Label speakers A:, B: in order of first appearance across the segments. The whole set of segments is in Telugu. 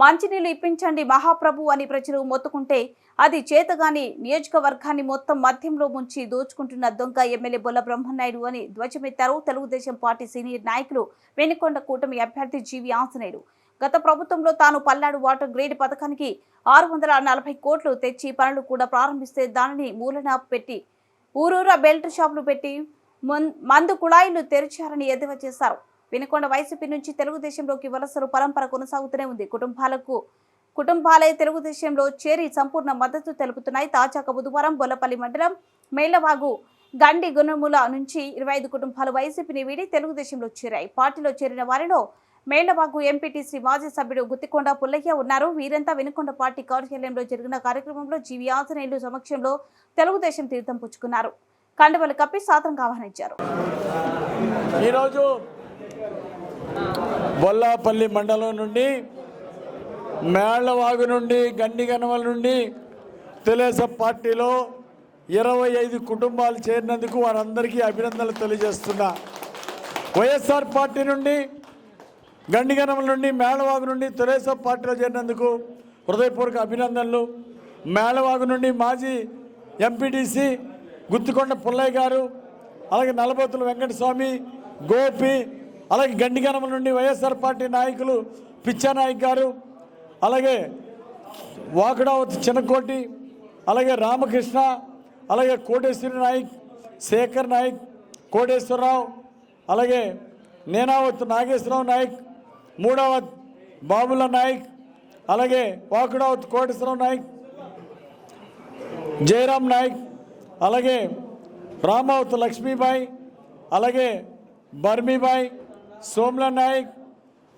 A: మంచినీళ్ళు ఇప్పించండి మహాప్రభు అని ప్రజలు మొత్తుకుంటే అది చేతగాని నియోజకవర్గాన్ని మొత్తం మధ్యంలో ముంచి దోచుకుంటున్న దొంగ ఎమ్మెల్యే బొల్ల బ్రహ్మనాయుడు అని ధ్వజమెత్తారు తెలుగుదేశం పార్టీ సీనియర్ నాయకులు వెనుకొండ కూటమి అభ్యర్థి జీవి ఆంజనేయుడు గత ప్రభుత్వంలో తాను పల్నాడు వాటర్ గ్రేడ్ పథకానికి ఆరు వందల నలభై కోట్లు తెచ్చి పనులు కూడా ప్రారంభిస్తే దానిని మూలన పెట్టి ఊరూరా బెల్ట్ షాపులు పెట్టి మందు కుళాయిలు తెరిచారని ఎద్దేవా చేశారు. వినకొండ వైసీపీ నుంచి తెలుగుదేశంలోకి వలసలు పరంపర కొనసాగుతూనే ఉంది. కుటుంబాలకు కుటుంబాలే తెలుగుదేశంలో చేరి సంపూర్ణ మద్దతు తెలుపుతున్నాయి. తాజాగా బుధవారం బొల్లపల్లి మండలం మేళ్ళవాగు గండి గుణముల నుంచి ఇరవై ఐదు కుటుంబాలు వైసీపీని వీడి తెలుగుదేశంలో చేరాయి. పార్టీలో చేరిన వారిలో మేళ్ళవాగు ఎంపీటీసీ మాజీ సభ్యుడు గుత్తికొండ పుల్లయ్య ఉన్నారు. వీరంతా వినుకొండ పార్టీ కార్యాలయంలో జరిగిన కార్యక్రమంలో జీవి ఆంజనేయులు సమక్షంలో తెలుగుదేశం తీర్థం పుచ్చుకున్నారు. కండవలు కప్పి సాతంగా ఆహ్వానించారు.
B: ఈరోజు బొల్లాపల్లి మండలం నుండి మేళ్ళవాగు నుండి గండిగనవల నుండి తెలుగుదేశం పార్టీలో ఇరవై ఐదు కుటుంబాలు చేరినందుకు వారందరికీ అభినందనలు తెలియజేస్తున్నా. వైఎస్ఆర్ పార్టీ నుండి గండిగనవల నుండి మేళవాగు నుండి తెలుగుదేశం పార్టీలో చేరినందుకు హృదయపూర్వక అభినందనలు. మేళవాగు నుండి మాజీ ఎంపీటీసీ గుత్తుకొండ పుల్లయ్య గారు అలాగే నలబోతుల వెంకటస్వామి గోపి అలాగే గండిగనమ నుండి వైఎస్ఆర్ పార్టీ నాయకులు పిచ్చానాయక్ గారు అలాగే వాకడావతి చిన్నకోటి అలాగే రామకృష్ణ అలాగే కోటేశ్వరి నాయక్ శేఖర్ నాయక్ కోటేశ్వరరావు అలాగే నేనావత్ నాగేశ్వరరావు నాయక్ మూడావత్ బాబుల నాయక్ అలాగే వాకుడావత్ కోటేశ్వరరావు నాయక్ జయరాం నాయక్ అలాగే రామావత్ లక్ష్మీబాయి అలాగే బర్మీబాయి సోమ్ల నాయక్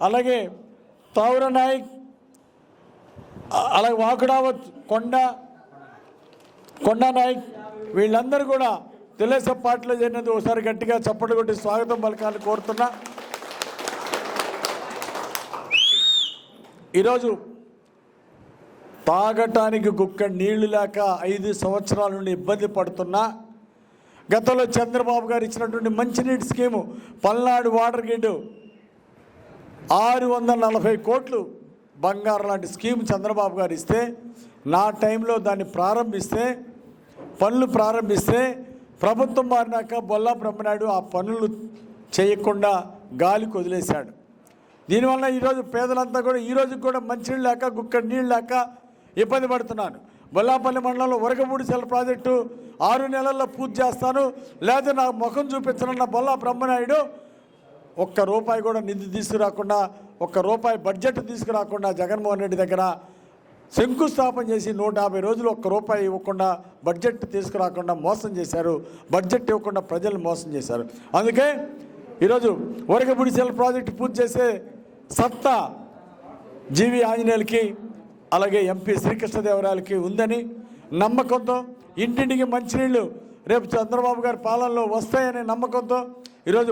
B: అలాగే తావుర నాయక్ అలాగే వాకుడావత్ కొండ కొండ నాయక్ వీళ్ళందరూ కూడా తెలుగుదేశం పార్టీలో చేరినందు ఒకసారి గట్టిగా చప్పట్లు కొట్టి స్వాగతం పలకాలని కోరుతున్నా. ఈరోజు తాగటానికి గుక్క నీళ్ళు లేక ఐదు సంవత్సరాల నుండి ఇబ్బంది పడుతున్నా. గతంలో చంద్రబాబు గారు ఇచ్చినటువంటి మంచినీటి స్కీము పల్నాడు వాటర్ గ్రిడ్ ఆరు వందల నలభై కోట్లు బంగారం లాంటి స్కీమ్ చంద్రబాబు గారు ఇస్తే నా టైంలో దాన్ని ప్రారంభిస్తే పనులు ప్రారంభిస్తే ప్రభుత్వం మారినాక బొల్లా బ్రహ్మనాయుడు ఆ పనులు చేయకుండా గాలికి వదిలేశాడు. దీనివల్ల ఈరోజు పేదలంతా కూడా ఈ కూడా మంచినీళ్ళు లేక గుక్క నీళ్ళు లేక ఇబ్బంది పడుతున్నాను బొల్లాపల్లి మండలంలో వరకపూడి సెల ప్రాజెక్టు ఆరు నెలల్లో పూర్తి చేస్తాను. లేదా నా ముఖం చూపించనన్న బొల్లా బ్రహ్మనాయుడు ఒక్క రూపాయి కూడా నిధి తీసుకురాకుండా ఒక్క రూపాయి బడ్జెట్ తీసుకురాకుండా జగన్మోహన్ రెడ్డి దగ్గర శంకుస్థాపన చేసి నూట యాభై రోజులు ఒక్క రూపాయి ఇవ్వకుండా బడ్జెట్ తీసుకురాకుండా మోసం చేశారు. బడ్జెట్ ఇవ్వకుండా ప్రజలు మోసం చేశారు. అందుకే ఈరోజు వరకబుడిసెల ప్రాజెక్టు పూర్తి చేసే సత్తా జీవి ఆంజనేయులకి అలాగే ఎంపీ శ్రీకృష్ణదేవరాయలకి ఉందని నమ్మకంతో ఇంటింటికి మంచినీళ్ళు రేపు చంద్రబాబు గారి పాలనలో వస్తాయనే నమ్మకంతో ఈరోజు